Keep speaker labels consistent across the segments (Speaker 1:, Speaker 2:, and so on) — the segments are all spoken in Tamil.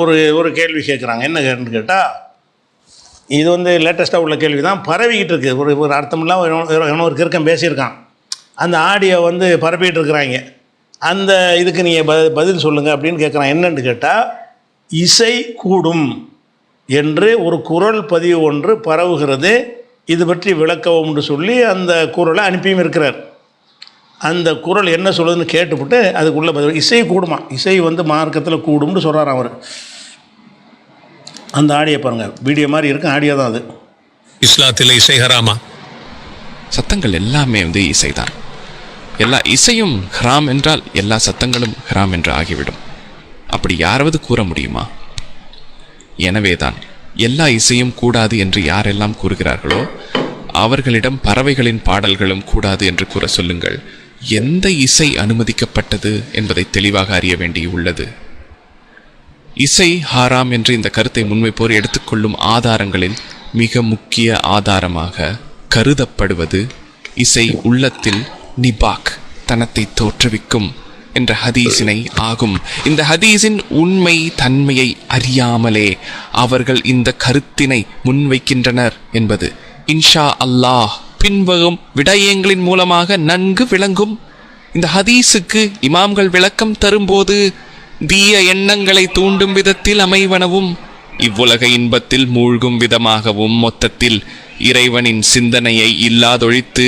Speaker 1: ஒரு ஒரு கேள்வி கேட்குறாங்க என்ன கேள்வின்னு கேட்டால் இது வந்து லேட்டஸ்ட்டாக உள்ள கேள்வி தான் பரவிக்கிட்டு இருக்குது ஒரு ஒரு அர்த்தமில்லாம் எவனோ ஒரு கிறுக்கன் பேசியிருக்கான். அந்த ஆடியோ வந்து பரப்பிக்கிட்டு இருக்கிறாங்க. அந்த இதுக்கு நீங்கள் ப பதில் சொல்லுங்கள் அப்படின்னு கேட்குறான் என்னென்னு கேட்டால் இசை கூடும் என்று ஒரு குரல் பதிவு ஒன்று பரவுகிறது. இது பற்றி விளக்கவும்னு சொல்லி அந்த குரலை அனுப்பியும் இருக்கிறார். அந்த குரல் என்ன சொல்லுதுன்னு கேட்டுவிட்டு அதுக்குள்ளே பதில் இசை கூடுமா? இசை வந்து மார்க்கத்தில் கூடும்னு சொல்கிறார் அவர். அந்த ஆடியோ பாருங்கள் வீடியோ மாதிரி இருக்கும் ஆடியோ தான் அது.
Speaker 2: இஸ்லாத்தில் இசை ஹராமா?
Speaker 3: சத்தங்கள் எல்லாமே வந்து இசைதான். எல்லா இசையும் ஹராம் என்றால் எல்லா சத்தங்களும் ஹராம் என்று ஆகிவிடும். அப்படி யாராவது கூற முடியுமா? எனவேதான் எல்லா இசையும் கூடாது என்று யாரெல்லாம் கூறுகிறார்களோ அவர்களிடம் பறவைகளின் பாடல்களும் கூடாது என்று கூற சொல்லுங்கள். எந்த இசை அனுமதிக்கப்பட்டது என்பதை தெளிவாக அறிய வேண்டியுள்ளது. இசை ஹாராம் என்று இந்த கருத்தை முன்வைப்போர் எடுத்துக்கொள்ளும் ஆதாரங்களில் மிக முக்கிய ஆதாரமாக கருதப்படுவது இசை உள்ளத்தில் நிபாக் தனத்தை தோற்றுவிக்கும் என்ற ஹதீஸினை ஆகும். இந்த ஹதீஸின் உண்மை தன்மையை அறியாமலே அவர்கள் இந்த கருத்தினை முன்வைக்கின்றனர் என்பது. இன்ஷா அல்லாஹ் பின்வரும் விடயங்களின் மூலமாக நன்கு விளங்கும். இந்த ஹதீஸுக்கு இமாம்கள் விளக்கம் தரும்போது தீய எண்ணங்களை தூண்டும் விதத்தில் அமைவனவும் இவ்வுலக இன்பத்தில் மூழ்கும் விதமாகவும் மொத்தத்தில் இறைவனின் சிந்தனையை இல்லாதொழித்து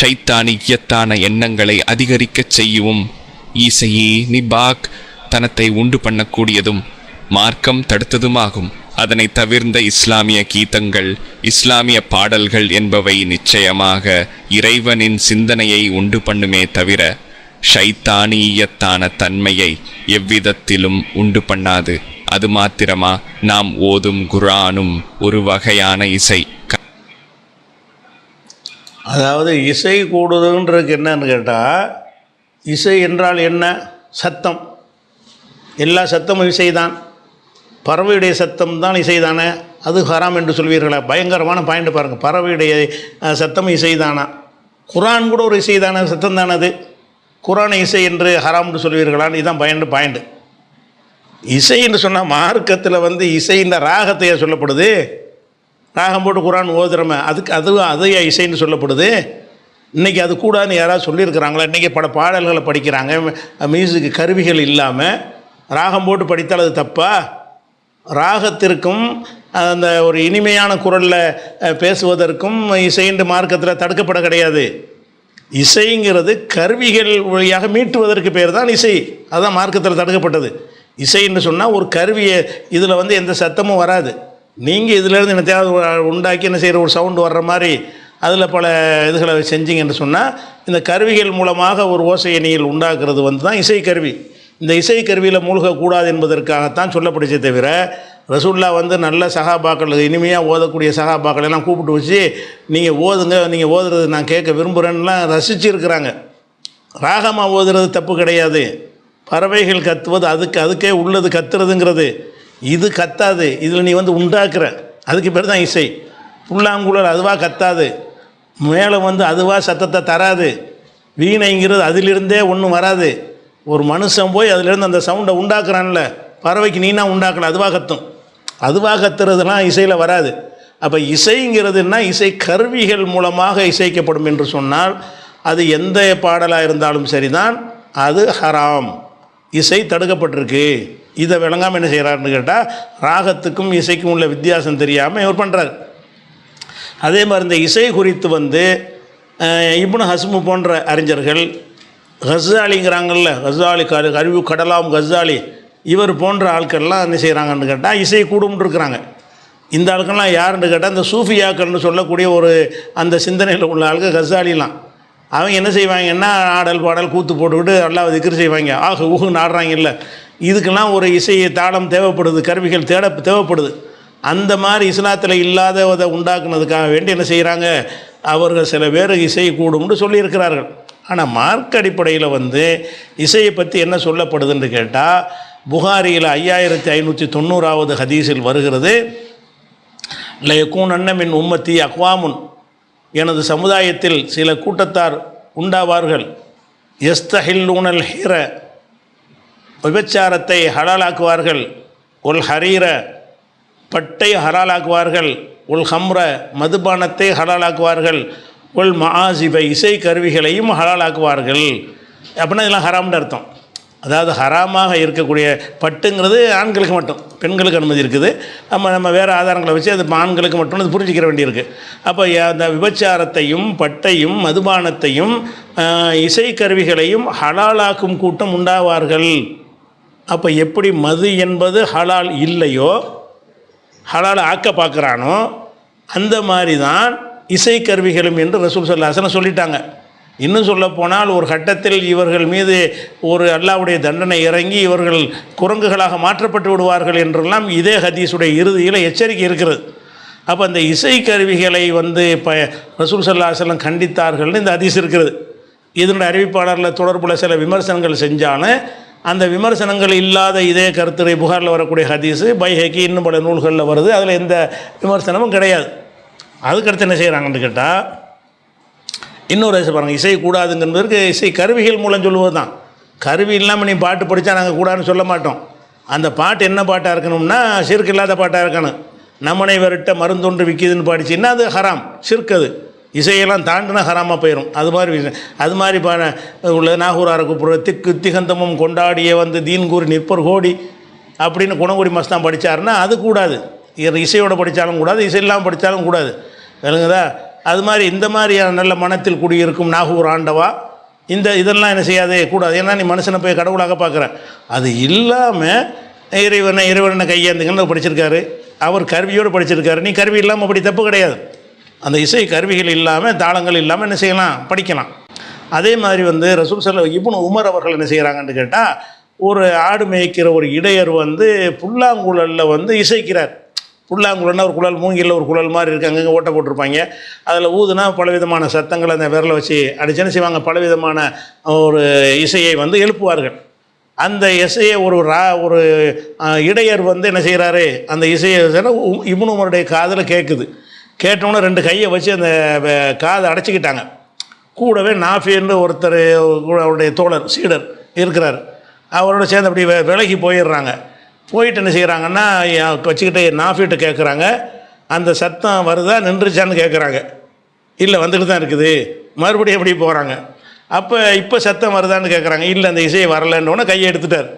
Speaker 3: ஷைத்தானியத்தான எண்ணங்களை அதிகரிக்கச் செய்யவும். ஈசையே நிபாக் தனத்தை உண்டு பண்ணக்கூடியதும் மார்க்கம் தடுத்ததுமாகும். அதனை தவிர்ந்த இஸ்லாமிய கீதங்கள் இஸ்லாமிய பாடல்கள் என்பவை நிச்சயமாக இறைவனின் சிந்தனையை உண்டு பண்ணுமே தவிர ஷைத்தானியத்தான தன்மையை எவ்விதத்திலும் உண்டு பண்ணாது. அது மாத்திரமா நாம் ஓதும் குரானும் ஒரு வகையான இசை.
Speaker 1: அதாவது இசை கூடுதுன்றதுக்கு என்னன்னு கேட்டால் இசை என்றால் என்ன? சத்தம். எல்லா சத்தமும் இசை தான் பறவையுடைய சத்தம் தான் இசைதானே? அது ஹராம் என்று சொல்வீர்களா? பயங்கரமான பாயிண்ட் பாருங்கள் பறவையுடைய சத்தம் இசைதானா? குரான் கூட ஒரு இசைதான? சத்தம் தானே அது? குரானை இசை என்று ஹராம் என்று சொல்வீர்களான்னு இதுதான் பயண்டு பாயிண்ட் இசை என்று சொன்னால் மார்க்கத்தில் வந்து இசைன்ற ராகத்தையே சொல்லப்படுது? ராகம் போட்டு குரான் ஓதுறமே அதுக்கு அது அதையா இசைன்னு சொல்லப்படுது? இன்றைக்கி அது கூடாதுன்னு யாராவது சொல்லியிருக்கிறாங்களா? இன்றைக்கி பல பாடல்களை படிக்கிறாங்க. மியூசிக் கருவிகள் இல்லாமல் ராகம் போட்டு படித்தால் அது தப்பா? ராகத்திற்கும் அந்த ஒரு இனிமையான குரலில் பேசுவதற்கும் இசைன்ற மார்க்கத்தில் தடுக்கப்பட கிடையாது. இசைங்கிறது கருவிகள் வழியாக மீட்டுவதற்கு பேர் தான் இசை. அதுதான் மார்க்கத்தில் தடுக்கப்பட்டது. இசைன்னு சொன்னால் ஒரு கருவியை இதில் வந்து எந்த சத்தமும் வராது. நீங்கள் இதிலேருந்து என்ன தேவை உண்டாக்கி என்ன செய்கிற ஒரு சவுண்டு வர்ற மாதிரி அதில் பல இதுகளை செஞ்சீங்கன்னு சொன்னால் இந்த கருவிகள் மூலமாக ஒரு ஓசையை நீங்கள் உண்டாக்குறது வந்து தான் இசைக்கருவி இந்த இசை கருவியில் மூழ்கக்கூடாது என்பதற்காகத்தான் சொல்லப்படுச்சே தவிர ரசூல்லா வந்து நல்ல சகாபாக்கள் இனிமையாக ஓதக்கூடிய சகாபாக்கள் எல்லாம் கூப்பிட்டு வச்சு நீங்கள் ஓதுங்க நீங்கள் ஓதுறது நான் கேட்க விரும்புகிறேன்னுலாம் ரசிச்சிருக்கிறாங்க. ராகமாக ஓதுறது தப்பு கிடையாது. பறவைகள் கத்துவது அதுக்கு அதுக்கே உள்ளது கத்துறதுங்கிறது. இது கத்தாது. இதில் நீ வந்து உண்டாக்குற. அதுக்கு பேர் தான் இசை. புல்லாங்குழல் அதுவாக கத்தாது. மேலே வந்து அதுவாக சத்தத்தை தராது. வீணைங்கிறது அதிலிருந்தே ஒன்றும் வராது. ஒரு மனுஷன் போய் அதுலேருந்து அந்த சவுண்டை உண்டாக்குறான்ல பறவைக்கு நீனா உண்டாக்கணும் அதுவாக கத்தும். அதுவாக கத்துறதுலாம் இசையில் வராது. அப்போ இசைங்கிறதுனா இசை கருவிகள் மூலமாக இசைக்கப்படும் என்று சொன்னால் அது எந்த பாடலாக இருந்தாலும் சரிதான் அது ஹராம். இசை தடுக்கப்பட்டிருக்கு. இதை விளங்காமல் என்ன செய்கிறாருன்னு கேட்டால் ராகத்துக்கும் இசைக்கும் உள்ள வித்தியாசம் தெரியாமல் இவர் பண்ணுறார் அதே மாதிரி இந்த இசை குறித்து வந்து இப்னு ஹஸ்மு போன்ற அறிஞர்கள் கஸ்ஸாலிங்கிறாங்கல்ல கஸ்ஸாலி கரு கருவி கடலாம் கஸ்ஸாலி இவர் போன்ற ஆட்கள்லாம் என்ன செய்கிறாங்கன்னு கேட்டால் இசை கூடும்னு இருக்கிறாங்க. இந்த ஆட்கள்லாம் யாருன்னு கேட்டால் இந்த சூஃபியாக்கள்னு சொல்லக்கூடிய ஒரு அந்த சிந்தனையில் உள்ள ஆளுக்கு கஸ்ஸாலிலாம். அவங்க என்ன செய்வாங்கன்னா ஆடல் பாடல் கூத்து போட்டுக்கிட்டு நல்லா திக்ரு செய்வாங்க. ஆக ஊகுன்னு ஆடுறாங்க இல்லை இதுக்கெல்லாம் ஒரு இசை தாளம் தேவைப்படுது கருவிகள் தேட தேவைப்படுது. அந்த மாதிரி இஸ்லாத்தில் இல்லாததை உண்டாக்குனதுக்காக வேண்டி என்ன செய்கிறாங்க அவர்கள் சில பேர் இசை கூடும்னு சொல்லியிருக்கிறார்கள். ஆனால் மார்க் அடிப்படையில் வந்து இசையை பற்றி என்ன சொல்லப்படுதுன்னு கேட்டால் புகாரியில் ஐயாயிரத்தி ஐநூற்றி தொண்ணூறாவது ஹதீஸில் வருகிறது லயக்கூன் அன்னமின் உம்மத்தி அக்வாமுன் எனது சமுதாயத்தில் சில கூட்டத்தார் உண்டாவார்கள். எஸ்தஹில்லூனல் ஹீர விபச்சாரத்தை ஹலாலாக்குவார்கள். ஒல் ஹரீர பட்டை ஹலாலாக்குவார்கள். உல் ஹம்ர மதுபானத்தை ஹலாலாக்குவார்கள். உள் மஆசிபை இசை கருவிகளையும் ஹலாலாக்குவார்கள். அப்படின்னா இதெல்லாம் ஹராம்னு அர்த்தம். அதாவது ஹராமாக இருக்கக்கூடிய பட்டுங்கிறது ஆண்களுக்கு மட்டும். பெண்களுக்கு அனுமதி இருக்குது. நம்ம நம்ம வேறு ஆதாரங்களை வச்சு அது ஆண்களுக்கு மட்டும் அது புரிஞ்சிக்கிற வேண்டியிருக்கு. அப்போ அந்த விபச்சாரத்தையும் பட்டையும் மதுபானத்தையும் இசைக்கருவிகளையும் இசை கருவிகளையும் ஹலாலாக்கும் கூட்டம் உண்டாவார்கள். அப்போ எப்படி மது என்பது ஹலால் இல்லையோ ஹலால் ஆக்க பார்க்குறானோ அந்த மாதிரி தான் இசைக்கருவிகளும் என்று ரசூல் சல்லாசனம் சொல்லிட்டாங்க. இன்னும் சொல்ல போனால் ஒரு கட்டத்தில் இவர்கள் மீது ஒரு அல்லாவுடைய தண்டனை இறங்கி இவர்கள் குரங்குகளாக மாற்றப்பட்டு விடுவார்கள் என்றெல்லாம் இதே ஹதீஸுடைய இறுதியில் எச்சரிக்கை இருக்கிறது. அப்போ அந்த இசைக்கருவிகளை வந்து இப்போ ரசூல் சல்லாஹலம் கண்டித்தார்கள்னு இந்த ஹதீஸ் இருக்கிறது. இதனுடைய அறிவிப்பாளரில் தொடர்புள்ள சில விமர்சனங்கள் செஞ்சாலும் அந்த விமர்சனங்கள் இல்லாத இதே கருத்துரை புகாரில் வரக்கூடிய ஹதீஸு பைஹேக்கி இன்னும் பல நூல்களில் வருது. அதில் எந்த விமர்சனமும் கிடையாது. அதுக்கடுத்து என்ன செய்கிறாங்கன்னு கேட்டால் இன்னொரு வயசு பாருங்கள் இசை கூடாதுங்கிறதுக்கு இசை கருவிகள் மூலம் சொல்லுவது தான் கருவி இல்லாமல் நீ பாட்டு படித்தா நாங்கள் கூடாதுன்னு சொல்ல மாட்டோம். அந்த பாட்டு என்ன பாட்டாக இருக்கணும்னா சிறுக்கு இல்லாத பாட்டாக இருக்கணும். நம்மனை விரட்ட மருந்தொன்று விற்கிதுன்னு பாடிச்சின்னா அது ஹராம் சிறுக்கது இசையெல்லாம் தாண்டினா ஹராமாக போயிடும் அது மாதிரி அது மாதிரி பா உள்ள நாகூராரை கூப்பிடுற திக்கு திகந்தமும் கொண்டாடிய வந்து தீன் கூறி நிற்பர் கோடி அப்படின்னு குணங்குடி மஸ்தான் படித்தாருன்னா அது கூடாது. இசையோடு படித்தாலும் கூடாது இசை இல்லாமல் படித்தாலும் கூடாது. விளங்குதா? அது மாதிரி இந்த மாதிரியான நல்ல மனத்தில் குடியிருக்கும் நாகூர் ஆண்டவா இந்த இதெல்லாம் என்ன செய்யாதே? கூடாது. ஏன்னா நீ மனுஷனை போய் கடவுளாக பார்க்குற. அது இல்லாமல் இறைவனை இறைவனை கையாந்துங்கன்னு படிச்சிருக்காரு. அவர் கருவியோடு படிச்சிருக்காரு. நீ கருவி இல்லாமல் அப்படி தப்பு கிடையாது. அந்த இசை கருவிகள் இல்லாமல் தாளங்கள் இல்லாமல் என்ன செய்யலாம்? படிக்கலாம். அதே மாதிரி வந்து ரசூல் சல்ல இப்னு உமர் அவர்கள் என்ன செய்கிறாங்கன்னு கேட்டால் ஒரு ஆடு மேய்க்கிற ஒரு இடையர் வந்து புல்லாங்குழலில் வந்து இசைக்கிறார். புல்லாங்குழல்னா ஒரு குழல் மூங்கில் ஒரு குழல் மாதிரி இருக்கு. அங்கங்கே ஓட்ட போட்டிருப்பாங்க. அதில் ஊதுனா பலவிதமான சத்தங்களை அந்த விரலை வச்சு அடிச்சுன்னு செய்வாங்க? பலவிதமான ஒரு இசையை வந்து எழுப்புவார்கள். அந்த இசையை ஒரு ரா ஒரு இடையர் வந்து என்ன செய்கிறாரு அந்த இசையை இப்னு உமருடைய காதில் கேட்குது கேட்டோன்னே ரெண்டு கையை வச்சு அந்த காதை அடைச்சிக்கிட்டாங்க. கூடவே நாஃபின்னு ஒருத்தர் அவருடைய தோழர் சீடர் இருக்கிறார். அவரோட சேர்ந்து அப்படி விலகி போயிடுறாங்க. போயிட்டு என்ன செய்கிறாங்கன்னா வச்சுக்கிட்டே நாஃபிட்ட கேட்குறாங்க அந்த சத்தம் வருதா நின்றுச்சான்னு கேட்குறாங்க இல்லை வந்துட்டு தான் இருக்குது. மறுபடியும் எப்படி போகிறாங்க அப்போ இப்போ சத்தம் வருதான்னு கேட்குறாங்க இல்லை அந்த இசையை வரலன்னொன்னே கையை எடுத்துட்டார்.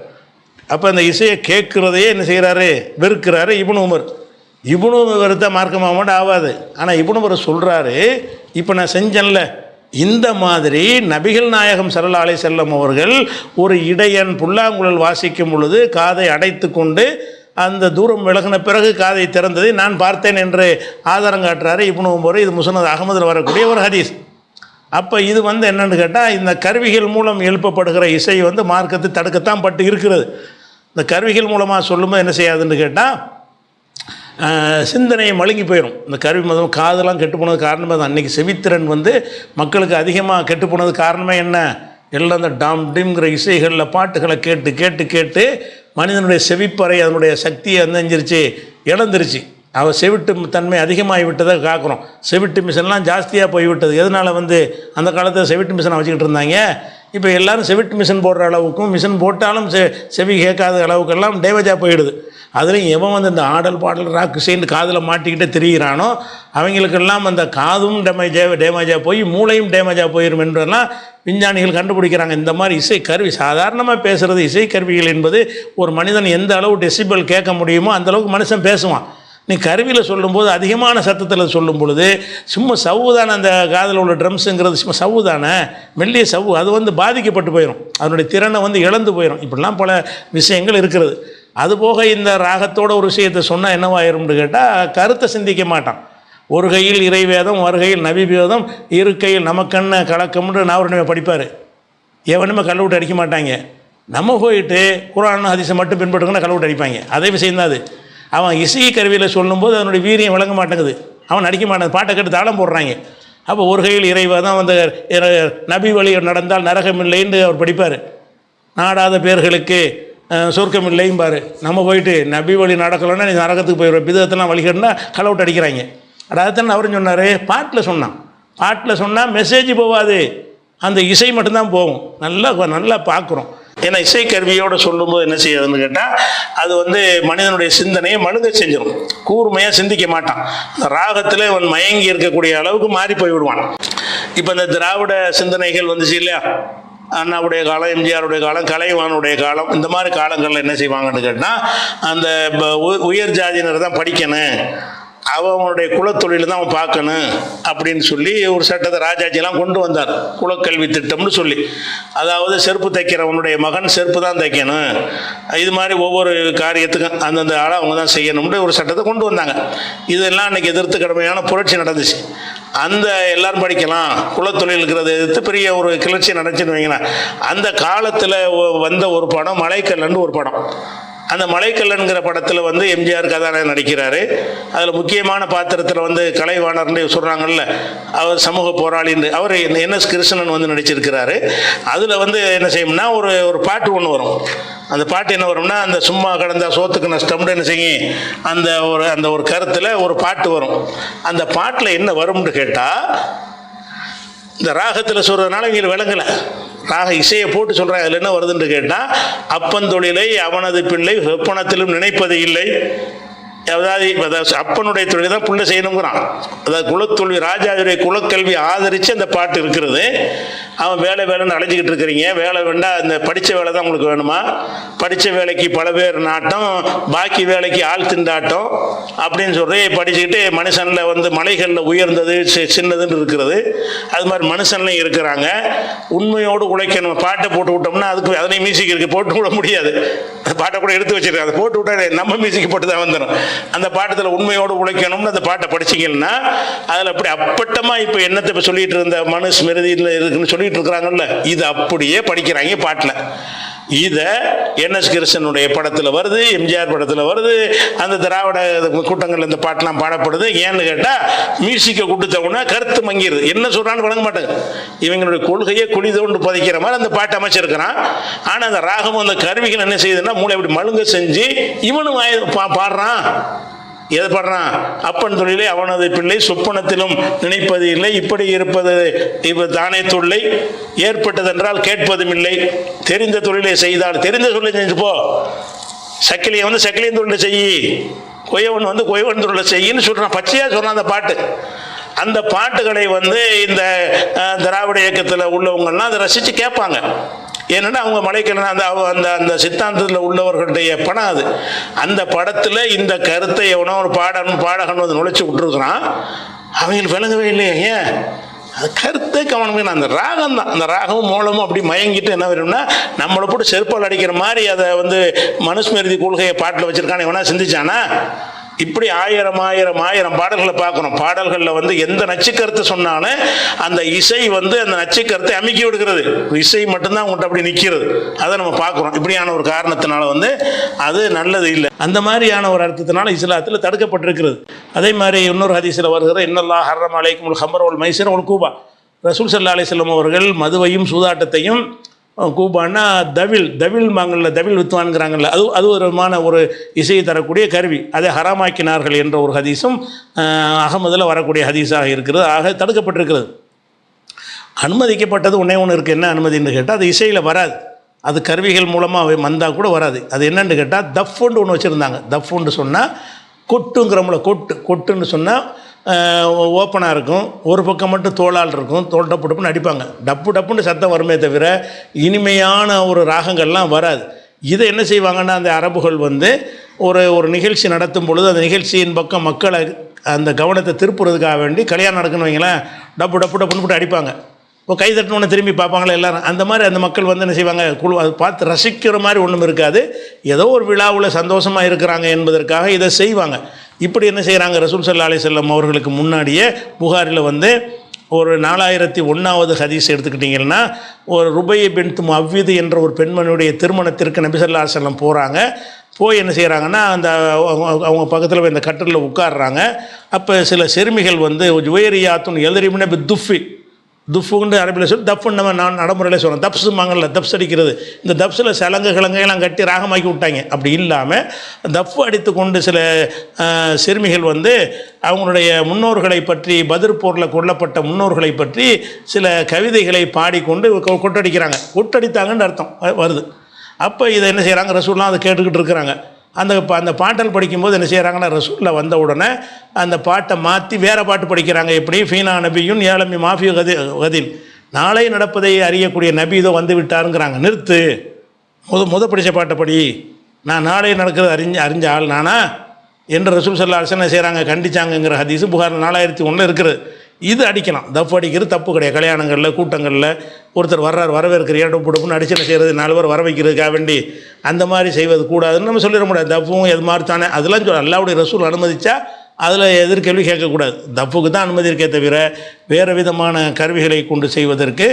Speaker 1: அப்போ அந்த இசையை கேட்குறதையே என்ன செய்கிறாரு வெறுக்கிறாரு இப்னு உமர். இப்னு வெறுத்தா மார்க்கமாக மட்டும் ஆகாது ஆனால் இப்னு உமர் சொல்கிறாரு இப்போ நான் செஞ்சேன்ல இந்த மாதிரி நபிகள் நாயகம் சரலாலை செல்லும் செல்லம் அவர்கள் ஒரு இடையன் புல்லாங்குழல் வாசிக்கும் பொழுது காதை அடைத்து கொண்டு அந்த தூரம் விலகின பிறகு காதை திறந்ததை நான் பார்த்தேன் என்று ஆதாரம் காட்டுறாரு இப்னு உமர். இது முசனது அகமதில் வரக்கூடிய ஒரு ஹதீஸ். அப்போ இது வந்து என்னென்னு கேட்டால் இந்த கருவிகள் மூலம் எழுப்பப்படுகிற இசை வந்து மார்க்கத்தை தடுக்கத்தான் பட்டு இருக்கிறது. இந்த கருவிகள் மூலமாக சொல்லும்போது என்ன செய்யாதுன்னு கேட்டால் சிந்தனையை மழுங்கி போயிடும் இந்த கருவி மதம் காதெல்லாம் கெட்டு போனது காரணமே தான். அன்றைக்கி செவித்திறன் வந்து மக்களுக்கு அதிகமாக கெட்டு போனது காரணமே என்ன? எல்லாம் அந்த டாம் டிம்ங்கிற இசைகளில் பாட்டுகளை கேட்டு கேட்டு கேட்டு மனிதனுடைய செவிப்பறை அதனுடைய சக்தியை வந்து இழந்துருச்சு. அவள் செவிட்டு தன்மை அதிகமாகி விட்டதை காக்கிறோம். செவிட்டு மிஷின்லாம் ஜாஸ்தியாக போய்விட்டது. எதனால் வந்து அந்த காலத்தில் செவிட்டு மிஷினை வச்சுக்கிட்டு இருந்தாங்க? இப்போ எல்லோரும் செவிட்டு மிஷின் போடுற அளவுக்கும் மிஷின் போட்டாலும் செ செவி கேட்காத அளவுக்கெல்லாம் டேமேஜாக போயிடுது. அதுலேயும் எவன் வந்து இந்த ஆடல் பாடல் ராக்கு சேர்ந்து காதில் மாட்டிக்கிட்டே திரிகிறானோ அவங்களுக்கெல்லாம் அந்த காதும் டேமேஜாக டேமேஜாக போய் மூளையும் டேமேஜாக போயிடும் என்றெல்லாம் விஞ்ஞானிகள் கண்டுபிடிக்கிறாங்க. இந்த மாதிரி இசை கருவி சாதாரணமாக பேசுகிறது இசை கருவிகள் என்பது ஒரு மனிதன் எந்த அளவு டெசிபிள் கேட்க முடியுமோ அந்த அளவுக்கு மனுஷன் பேசுவான். நீ கருவியில் சொல்லும்போது அதிகமான சத்தத்தில் சொல்லும் பொழுது சும்மா சவ்வு தானே அந்த காதில் உள்ள ட்ரம்ஸுங்கிறது சும்மா சவ்வு தானே மெல்லிய சவ்வு அது வந்து பாதிக்கப்பட்டு போயிடும் அதனுடைய திறனை வந்து இழந்து போயிடும் இப்படிலாம் பல விஷயங்கள் இருக்கிறது. அதுபோக இந்த ராகத்தோட ஒரு விஷயத்தை சொன்னால் என்னவாயிரும்னு கேட்டால் கருத்தை சிந்திக்க மாட்டான். ஒரு கையில் இறைவேதம் ஒரு கையில் நபிவேதம் இரு கையில் நமக்கண்ண கலக்கம்னு நாவரணுமே படிப்பார். எவனுமே கள்ள விட்டு அடிக்க மாட்டாங்க. நம்ம போயிட்டு குரான் ஹதிசை மட்டும் பின்பற்றுங்கன்னா கள்ள விட்டு அடிப்பாங்க. அதே விஷயம் தான் அது. அவன் இசை கருவியில் சொல்லும்போது அதனுடைய வீரியம் விளங்க மாட்டேங்குது. அவன் நடிக்க மாட்டான் பாட்டை கேட்டு தாளம் போடுறாங்க. அப்போ ஒரு கையில் இறைவா வந்து இற- நபி வழி நடந்தால் நரகம் இல்லைன்னு அவர் படிப்பார். நாடாத பேர்களுக்கு அஹ், சொர்க்கம் இல்லைம்பாரு நம்ம போயிட்டு நபி வழி நடக்கலன்னா நீ நரகத்துக்கு போயிடுற விதத்தெல்லாம் வழிகட்டுனா கள் அடிக்கிறாங்க. அதான் அவரும் சொன்னார்? பாட்டில் சொன்னான். பாட்டில் சொன்னால் மெசேஜ் போகாது அந்த இசை மட்டும்தான் போகும். நல்லா நல்லா பார்க்குறோம். ஏன்னா இசைக்கருவியோடு சொல்லும்போது என்ன செய்யறதுன்னு கேட்டால் அது வந்து மனிதனுடைய சிந்தனையை மழுங்க செஞ்சிடும் கூர்மையாக சிந்திக்க மாட்டான். ராகத்தில் அவன் மயங்கி இருக்கக்கூடிய அளவுக்கு மாறி போய் விடுவான். இப்போ இந்த திராவிட சிந்தனைகள் வந்துச்சு இல்லையா? அண்ணாவுடைய காலம் எம்ஜிஆருடைய காலம் கலைவானுடைய காலம் இந்த மாதிரி காலங்களில் என்ன செய்வாங்கன்னு கேட்டால் அந்த உ- உயர் ஜாதியினர் தான் படிக்கணும். அவன் அவனுடைய குலத்தொழில் தான் அவன் பார்க்கணும் அப்படின்னு சொல்லி ஒரு சட்டத்தை ராஜாஜிலாம் கொண்டு வந்தார். குலக்கல்வி திட்டம்னு சொல்லி. அதாவது செருப்பு தைக்கிறவனுடைய மகன் செருப்பு தான் தைக்கணும். இது மாதிரி ஒவ்வொரு காரியத்துக்கும் அந்தந்த ஆளை அவங்க தான் செய்யணும்னு ஒரு சட்டத்தை கொண்டு வந்தாங்க. இதெல்லாம் அன்னைக்கு எதிர்த்து கடமையான புரட்சி நடந்துச்சு. அந்த எல்லாரும் படிக்கலாம். குலத்தொழில் இருக்கிறத எதிர்த்து பெரிய ஒரு கிளர்ச்சி நடந்துச்சுன்னு வைங்களேன். அந்த காலத்தில் வந்த ஒரு படம் மலைக்கல்லன்னு ஒரு படம். அந்த மலைக்கல்லன்கிற படத்தில் வந்து எம்ஜிஆர் கதாநாயகன் நடிக்கிறாரு. அதில் முக்கியமான பாத்திரத்தில் வந்து கலைவாணர்னு சொல்கிறாங்கல்ல அவர் சமூக போராளின்னு அவர் என்எஸ் கிருஷ்ணன் வந்து நடிச்சிருக்கிறாரு. அதில் வந்து என்ன செய்யும்னா ஒரு ஒரு பாட்டு ஒன்று வரும். அந்த பாட்டு என்ன வரும்னா அந்த சும்மா கடந்த சோத்துக்கு நஷ்டம்னு என்ன செய்யும் அந்த ஒரு அந்த ஒரு கருத்தில் ஒரு பாட்டு வரும். அந்த பாட்டில் என்ன வரும்னு கேட்டால் இந்த ராகத்தில் சொல்கிறதுனால இங்கே விளங்கலை. ராக இசையை போட்டு சொல்கிறாங்க அதில் என்ன வருதுன்னு கேட்டால் அப்பந்தொழிலை அவனது பிள்ளை வெப்பனத்திலும் நினைப்பது இல்லை. அதாவது அதாவது அப்பனுடைய தொழில் தான் புள்ள செய்யணுங்கிறான். அதாவது குலத்தொழில் ராஜாவுடைய குலக்கல்வி ஆதரித்து அந்த பாட்டு இருக்கிறது. அவன் வேலை வேலைன்னு அலைஞ்சிக்கிட்டு இருக்கிறீங்க. வேலை வேண்டாம் இந்த படித்த வேலை தான் உங்களுக்கு வேணுமா? படித்த வேலைக்கு பல பேர் நாட்டம் பாக்கி வேலைக்கு ஆள் திண்டாட்டம் அப்படின்னு சொல்லி படிச்சுக்கிட்டு மனுஷனில் வந்து மலைகளில் உயர்ந்தது சி- சின்னதுன்னு இருக்கிறது. அது மாதிரி மனுஷன்லையும் இருக்கிறாங்க. உண்மையோடு உழைக்கணும். பாட்டை போட்டு விட்டோம்னா அதுக்கு அதுலேயும் மியூசிக் இருக்குது போட்டு விட முடியாது. அந்த பாட்டை கூட எடுத்து வச்சிருக்காங்க. அதை போட்டு விட்டா நம்ம மியூசிக் போட்டு தான் வந்துடும் அந்த பாட்டத்தில் உண்மையோடு உழைக்கணும்னு அந்த பாட்டை படிச்சிங்கன்னா அதில் அப்படி அப்பட்டமாக இப்போ என்னத்தை இப்போ சொல்லிட்டு இருந்த மனு ஸ்மிருதியில் இருக்குன்னு சொல்லிட்டு இருக்கிறாங்கல்ல இது அப்படியே படிக்கிறாங்க பாட்டில். இதை என்எஸ் கிருஷ்ணனுடைய படத்தில் வருது எம்ஜிஆர் படத்தில் வருது அந்த திராவிட கூட்டங்களில் இந்த பாட்டெலாம் பாடப்படுது. ஏன்னு கேட்டால் மியூசிக்கை கொடுத்தவனே கருத்து மங்கிடுது என்ன சொல்கிறான்னு வழங்க மாட்டாங்க. இவங்களுடைய கொள்கையை குழி தோண்டு பதிக்கிற மாதிரி அந்த பாட்டு அமைச்சிருக்கிறான். ஆனால் அந்த ராகம் அந்த கருவிகள் என்ன செய்யுதுன்னா மூளை இப்படி மழுங்க செஞ்சு இவனும் பா பாடுறான். எதை அப்பன் தொழிலை அவனது பிள்ளை சொப்பனத்திலும் நினைப்பது இல்லை. இப்படி இருப்பது இவர் தானே தொல்லை ஏற்பட்டதென்றால் கேட்பதும் இல்லை. தெரிந்த தொழிலை செய்தால் தெரிந்த தொழிலை செஞ்சு போ. சக்கிலியை வந்து சக்கிலியன் தொழிலை செய். கொயவன் வந்து கொயவன் தொழிலை செய்யின்னு சொல்கிறான் பச்சையாக சொல்றான் அந்த பாட்டு. அந்த பாட்டுகளை வந்து இந்த திராவிட இயக்கத்தில் உள்ளவங்கள்லாம் அதை ரசித்து கேட்பாங்க. ஏன்னா அவங்க மலைக்கணும் அந்த அவ- அந்த அந்த சித்தாந்தத்தில் உள்ளவர்களுடைய படம் அது. அந்த படத்தில் இந்த கருத்தை எவனோ ஒரு பாடகன் பாடகன் வந்து நுழைச்சி விட்டுருக்குறான். அவங்களுக்கு விளங்கவே இல்லையே ஏன்? அது கருத்தே கவனம் அந்த ராகம் தான். அந்த ராகமும் மூலமும் அப்படி மயங்கிட்டு என்ன வரும்னா நம்மளை போட்டு செருப்பால் அடிக்கிற மாதிரி அதை வந்து மனுஸ்மிருதி கொள்கையை பாட்டில் வச்சுருக்கான்னு எவனா சிந்திச்சானா? இப்படி ஆயிரம் ஆயிரம் ஆயிரம் பாடல்களை பார்க்குறோம் பாடல்களில் வந்து எந்த நச்சுக்கருத்தை சொன்னாலும் அந்த இசை வந்து அந்த நச்சுக்கருத்தை அமுக்கி விடுகிறது. இசை மட்டும்தான் அவங்கள்ட்ட அப்படி நிற்கிறது அதை நம்ம பார்க்குறோம். இப்படியான ஒரு காரணத்தினால வந்து அது நல்லது இல்லை. அந்த மாதிரியான ஒரு அர்த்தத்தினால இஸ்லாத்தில் தடுக்கப்பட்டிருக்கிறது. அதே மாதிரி இன்னொரு ஹதீஸில் வருகிற இன்னல்லா ஹர்ரம் அலைக்கும் ஹமர் ஒல் மைசர் ஒல் கூபா. ரசூல் சல்லா அலிஸ்லம் அவர்கள் மதுவையும் சூதாட்டத்தையும் கூபான்னா தவில் தவில் மாங்கல்ல தவில் வித்துவான்ங்கிறாங்கல்ல அது அது ஒரு விதமான ஒரு இசையை தரக்கூடிய கருவி. அதை ஹராமாக்கினார்கள் என்ற ஒரு ஹதீஸும் அகமதில் வரக்கூடிய ஹதீஸாக இருக்கிறது. ஆக தடுக்கப்பட்டிருக்கிறது. அனுமதிக்கப்பட்டது ஒன்றே ஒன்று இருக்குது என்ன அனுமதின்னு கேட்டால் அது இசையில் வராது. அது கருவிகள் மூலமாக வந்தால் கூட வராது. அது என்னென்னு கேட்டால் தஃப்புண்டு ஒன்று வச்சுருந்தாங்க. தஃப்புண்டு சொன்னால் கொட்டுங்கிறோம்ல கொட்டு கொட்டுன்னு சொன்னால் ஓப்பனாக இருக்கும். ஒரு பக்கம் மட்டும் தோளால் இருக்கும். தோல் டப்பு டப்புன்னு அடிப்பாங்க. டப்பு டப்புன்னு சத்தம் வருமே தவிர இனிமையான ஒரு ராகங்கள்லாம் வராது. இதை என்ன செய்வாங்கன்னா அந்த அரபுகள் வந்து ஒரு ஒரு நிகழ்ச்சி நடத்தும் பொழுது அந்த நிகழ்ச்சியின் பக்கம் மக்களை அந்த கவனத்தை திருப்புறதுக்காக வேண்டி கல்யாணம் நடக்குன்னு வைங்களேன் டப்பு டப்பு டப்புன்னு போட்டு அடிப்பாங்க. இப்போ கை தட்டினோன்னு திரும்பி பார்ப்பாங்களே எல்லாரும். அந்த மாதிரி அந்த மக்கள் வந்து என்ன செய்வாங்க குழு அதை பார்த்து ரசிக்கிற மாதிரி ஒன்றும் இருக்காது. ஏதோ ஒரு விழாவில் சந்தோஷமாக இருக்கிறாங்க என்பதற்காக இதை செய்வாங்க. இப்படி என்ன செய்கிறாங்க ரசூல் சல்லா அலி செல்லம் அவர்களுக்கு முன்னாடியே புகாரில் வந்து ஒரு நாலாயிரத்தி ஒன்றாவது ஹதீஸ் எடுத்துக்கிட்டிங்கன்னா ஒரு ருபையை பின் அவ்விது என்ற ஒரு பெண்மணியுடைய திருமணத்திற்கு நபிசல்லா செல்லம் போகிறாங்க போய் என்ன செய்கிறாங்கன்னா அந்த அவங்க- பக்கத்தில் போய் இந்த கட்டலில் உட்கார்றாங்க. அப்போ சில சிறுமிகள் வந்து ஜுவேரியாத்துன்னு எதிரிமின துஃபி துஃபுன்ற அரபியில் சொல்லி தப்புன்னு நம்ம நான் நடைமுறையில் சொல்கிறோம் தப்ஸுமாங்கல்ல தப்ஸ் அடிக்கிறது. இந்த தப்ஸில் சலங்கு கிழங்கையெல்லாம் கட்டி ராகமாக்கி விட்டாங்க. அப்படி இல்லாமல் தப்பு அடித்து கொண்டு சில சிறுமிகள் வந்து அவங்களுடைய முன்னோர்களை பற்றி பதிர் போரில் கொல்லப்பட்ட முன்னோர்களை பற்றி சில கவிதைகளை பாடிக்கொண்டு கொ- கொட்டடிக்கிறாங்க. கொட்டடித்தாங்கன்னு அர்த்தம் வருது. அப்போ இதை என்ன செய்கிறாங்க ரசூல்லாம் அதை கேட்டுக்கிட்டு இருக்கிறாங்க. அந்த ப- அந்த பாட்டல் படிக்கும்போது என்ன செய்கிறாங்கன்னா ரசூலில் வந்த உடனே அந்த பாட்டை மாற்றி வேறு பாட்டு படிக்கிறாங்க. எப்படி? ஃபீனா நபியும் ஏழமி மாஃபி கதி கதில். நாளை நடப்பதை அறியக்கூடிய நபி இதோ வந்து விட்டாருங்கிறாங்க. நிறுத்து. முத முத படித்த பாட்டை படி. நான் நாளை நடக்கிறது அறிஞ்ச அறிஞ்ச ஆள் நானா? என்று ரசூல் சல்லா என்ன செய்கிறாங்க கண்டிச்சாங்கங்கிற ஹதீஸு புகார் நாலாயிரத்தி ஒன்றில் இருக்கிறது இது அடிக்கலாம். தப்பு அடிக்கிறது தப்பு கிடையாது. கல்யாணங்களில் கூட்டங்களில் ஒருத்தர் வர்றார் வரவேற்கிற இடம் பிடிப்புன்னு அடிச்சனை செய்கிறது நாலு பேர் வர வைக்கிறதுக்காக வேண்டி அந்த மாதிரி செய்வது கூடாதுன்னு நம்ம சொல்லிட முடியாது. தப்பும் எது மாதிரி தானே அதெல்லாம் சொல்ல அல்லாவுடைய ரசூல் அனுமதித்தா அதில் எதிர்கேள்வி கேட்கக்கூடாது. தப்புக்கு தான் அனுமதி இருக்கே தவிர வேறு விதமான கருவிகளை கொண்டு செய்வதற்கு